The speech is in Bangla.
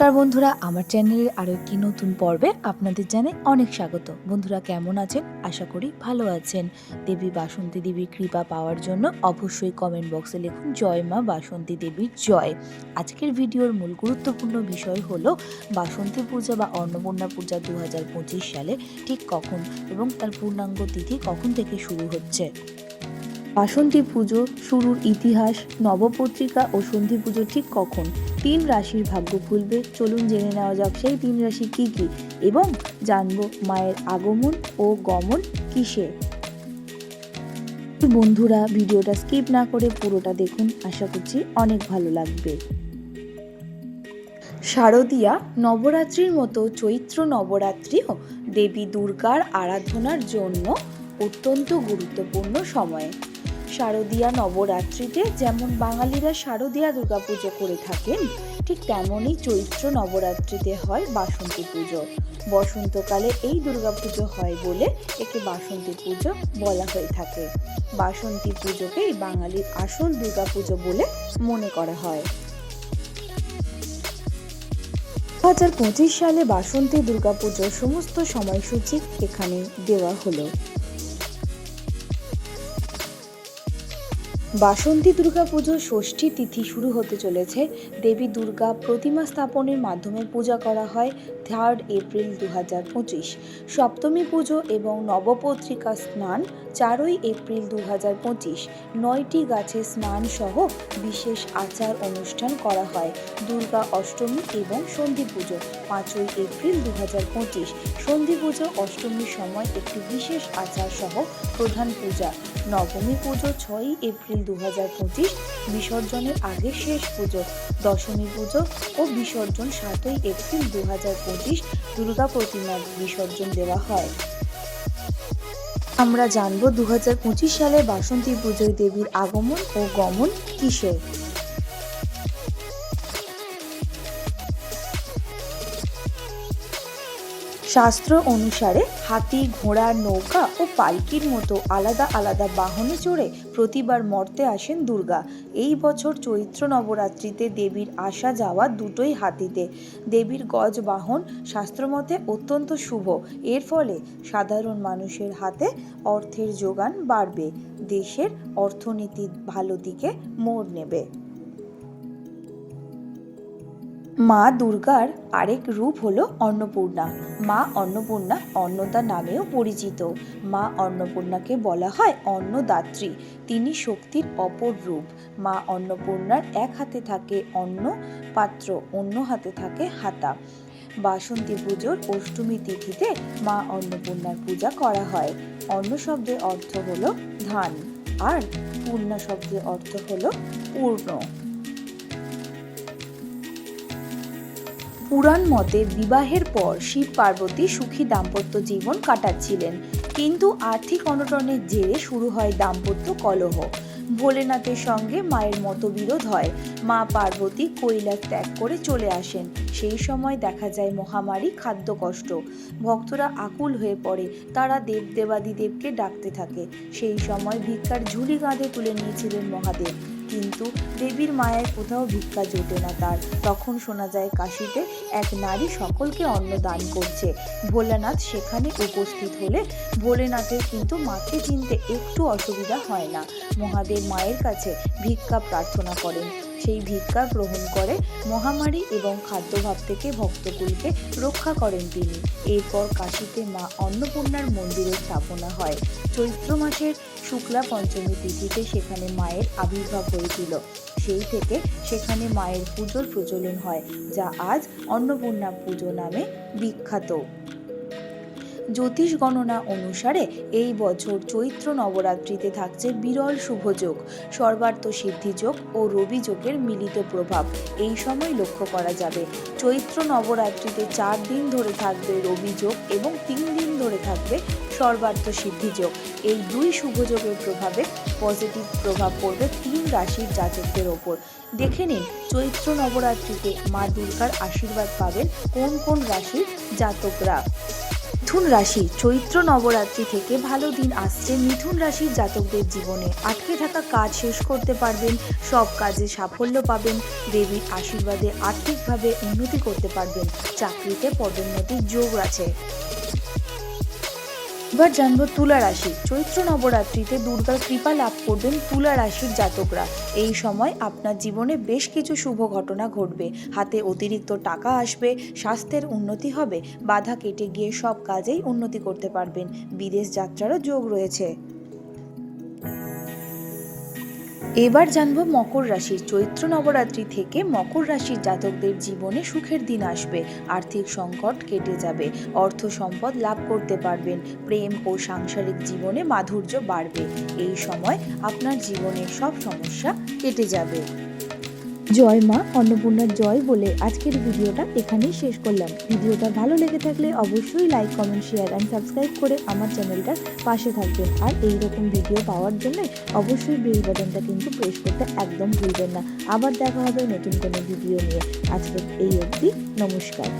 নমস্কার বন্ধুরা, আমার চ্যানেলের আরও একটি নতুন পর্বে আপনাদের জানাই অনেক স্বাগত। বন্ধুরা, কেমন আছেন? আশা করি ভালো আছেন। দেবী বাসন্তী দেবীর কৃপা পাওয়ার জন্য অবশ্যই কমেন্ট বক্সে লিখুন, জয় মা বাসন্তী দেবীর জয়। আজকের ভিডিওর মূল গুরুত্বপূর্ণ বিষয় হল বাসন্তী পূজা বা অন্নপূর্ণা পূজা দু হাজার পঁচিশ সালে ঠিক কখন এবং তার পূর্ণাঙ্গ তিথি কখন থেকে শুরু হচ্ছে? বাসন্তী পুজো শুরুর ইতিহাস, নবপত্রিকা ও সন্ধি পুজো ঠিক কখন? তিন রাশির ভাগ্য খুলবে। চলুন জেনে নেওয়া যাক সেই তিন রাশি কি কি এবং জানব মায়ের আগমন ও গমন কিসে বন্ধুরা, ভিডিওটা স্কিপ না করে পুরোটা দেখুন। আশা করছি অনেক ভালো লাগবে। শারদীয়া নবরাত্রির মতো চৈত্র নবরাত্রিও দেবী দুর্গার আরাধনার জন্য অত্যন্ত গুরুত্বপূর্ণ সময়। শারদীয়া নবরাত্রিতে যেমন বাঙালিরা শারদীয়া দুর্গাপুজো করে থাকেন, ঠিক তেমনই চৈত্র নবরাত্রিতে হয় বাসন্তী পুজো। বসন্তকালে এই দুর্গাপুজো হয় বলে একে বাসন্তী পুজো বলা হয়ে থাকে। বাসন্তী পুজোকেই বাঙালির আসল দুর্গাপুজো বলে মনে করা হয়। দু হাজার পঁচিশ সালে বাসন্তী দুর্গাপুজোর সমস্ত সময়সূচি এখানে দেওয়া হলো। বাসন্তী দুর্গাপুজোর ষষ্ঠী তিথি শুরু হতে চলেছে। দেবী দুর্গা প্রতিমা স্থাপনের মাধ্যমে পূজা করা হয় থার্ড এপ্রিল দু হাজার পঁচিশ। সপ্তমী পুজো এবং নবপত্রিকা স্নান চারই এপ্রিল দু হাজার পঁচিশ। নয়টি গাছে স্নান সহ বিশেষ আচার অনুষ্ঠান করা হয়। দুর্গা অষ্টমী এবং সন্ধি পুজো পাঁচই এপ্রিল দু হাজার পঁচিশ। সন্ধি পুজো অষ্টমীর সময় একটি বিশেষ আচার সহ প্রধান পূজা। নবমী পুজো ছয়ই এপ্রিল দু হাজার পঁচিশ বিসর্জনের আগে শেষ পুজো দশমী পুজো ও বিসর্জন সাতই এপ্রিল দু হাজার পঁচিশ দুর্গা প্রতিমার বিসর্জন দেওয়া হয়। আমরা জানব দু হাজার পঁচিশ সালে বাসন্তী পুজোয় দেবীর আগমন ও গমন কিসে শাস্ত্র অনুসারে হাতি, ঘোড়া, নৌকা ও পালকির মতো আলাদা আলাদা বাহনে চড়ে প্রতিবার মর্তে আসেন দুর্গা। এই বছর চৈত্র নবরাত্রিতে দেবীর আসা যাওয়া দুটোই হাতিতে। দেবীর গজ বাহন শাস্ত্রমতে অত্যন্ত শুভ। এর ফলে সাধারণ মানুষের হাতে অর্থের যোগান বাড়বে। দেশের অর্থনীতি ভালো দিকে মোড় নেবে। মা দুর্গার আরেক রূপ হলো অন্নপূর্ণা। মা অন্নপূর্ণা অন্নদা নামেও পরিচিত। মা অন্নপূর্ণাকে বলা হয় অন্নদাত্রী। তিনি শক্তির অপর রূপ। মা অন্নপূর্ণার এক হাতে থাকে অন্ন পাত্র, অন্য হাতে থাকে হাতা। বাসন্তী পুজোর অষ্টমী তিথিতে মা অন্নপূর্ণার পূজা করা হয়। অন্ন শব্দের অর্থ হলো ধান। আর পূর্ণা শব্দের অর্থ হলো পূর্ণ। পুরাণ মতে বিবাহের পর শিব পার্বতী সুখী দাম্পত্য জীবন কাটাচ্ছিলেন। কিন্তু আর্থিক অনটনের জেরে শুরু হয় দাম্পত্য কলহ। ভোলেনাথের সঙ্গে মায়ের মতবিরোধ হয়। মা পার্বতী কৈলাস ত্যাগ করে চলে আসেন। সেই সময় দেখা যায় মহামারী খাদ্য কষ্ট। ভক্তরা আকুল হয়ে পড়ে। তারা দেব দেবাদিদেবকে ডাকতে থাকে। সেই সময় ভিক্ষার ঝুলি কাঁধে তুলে নিয়েছিলেন মহাদেব। কিন্তু দেবীর মায়ের কোথাও ভিক্ষা জোটে না তার। তখন শোনা যায় কাশিতে এক নারী সকলকে অন্ন দান করছে। ভোলানাথ সেখানে উপস্থিত হলে ভোলেনাথের কিন্তু মাকে চিনতে একটু অসুবিধা হয় না। মহাদেব মায়ের কাছে ভিক্ষা প্রার্থনা করেন। সেই ভিক্ষা গ্রহণ করে মহামারী এবং খাদ্যভাব থেকে ভক্তকুলকে রক্ষা করেন তিনি। এরপর কাশীতে মা অন্নপূর্ণার মন্দিরের স্থাপনা হয়। চৈত্র মাসের শুক্লা পঞ্চমী তিথিতে সেখানে মায়ের আবির্ভাব হয়েছিল। সেই থেকে সেখানে মায়ের পুজোর প্রচলন হয়, যা আজ অন্নপূর্ণা পুজো নামে বিখ্যাত। জ্যোতিষ গণনা অনুসারে এই বছর চৈত্র নবরাত্রিতে থাকছে বিরল শুভযোগ সর্বার্থ সিদ্ধিযোগ ও রবি যোগের মিলিত প্রভাব। এই সময় লক্ষ্য করা যাবে, চৈত্র নবরাত্রিতে চার দিন ধরে থাকবে রবি যোগ এবং তিন দিন ধরে থাকবে সর্বার্থ সিদ্ধিযোগ এই দুই শুভযোগের প্রভাবে পজিটিভ প্রভাব পড়বে তিন রাশির জাতকদের ওপর। দেখে নিন চৈত্র নবরাত্রিতে মা দুর্গার আশীর্বাদ পাবেন কোন কোন রাশির জাতকরা। মিথুন রাশি চৈত্র নবরাত্রি থেকে ভালো দিন আসছে মিথুন রাশির জাতকদের জীবনে। আটকে থাকা কাজ শেষ করতে পারবেন, সব কাজে সাফল্য পাবেন, দেবীর আশীর্বাদে আর্থিকভাবে উন্নতি করতে পারবেন, চাকরিতে পদোন্নতির যোগ আছে। এবার জানব তুলা রাশি। চৈত্র নবরাত্রিতে দুর্গার কৃপা লাভ করবেন তুলা রাশির জাতকরা। এই সময় আপনার জীবনে বেশ কিছু শুভ ঘটনা ঘটবে। হাতে অতিরিক্ত টাকা আসবে, স্বাস্থ্যের উন্নতি হবে, বাধা কেটে গিয়ে সব কাজেই উন্নতি করতে পারবেন। বিদেশ যাত্রারও যোগ রয়েছে। এবার জানব মকর রাশির চৈত্র নবরাত্রি থেকে মকর রাশির জাতকদের জীবনে সুখের দিন আসবে, আর্থিক সংকট কেটে যাবে, অর্থ সম্পদ লাভ করতে পারবেন, প্রেম ও সাংসারিক জীবনে মাধুর্য বাড়বে। এই সময় আপনার জীবনের সব সমস্যা কেটে যাবে। জয় মা, অন্নপূর্ণার জয় বলে আজকের ভিডিওটা এখানেই শেষ করলাম। ভিডিওটা ভালো লেগে থাকলে অবশ্যই like comment share and subscribe করে আমার চ্যানেলটা পাশে থাকবেন। আর এই রকম ভিডিও পাওয়ার জন্য অবশ্যই বেল বাটনটা কিন্তু প্রেস করতে একদম ভুলবেন না। আবার দেখা হবে নতুন কোনো ভিডিও নিয়ে। আজকে এই অবধি নমস্কার।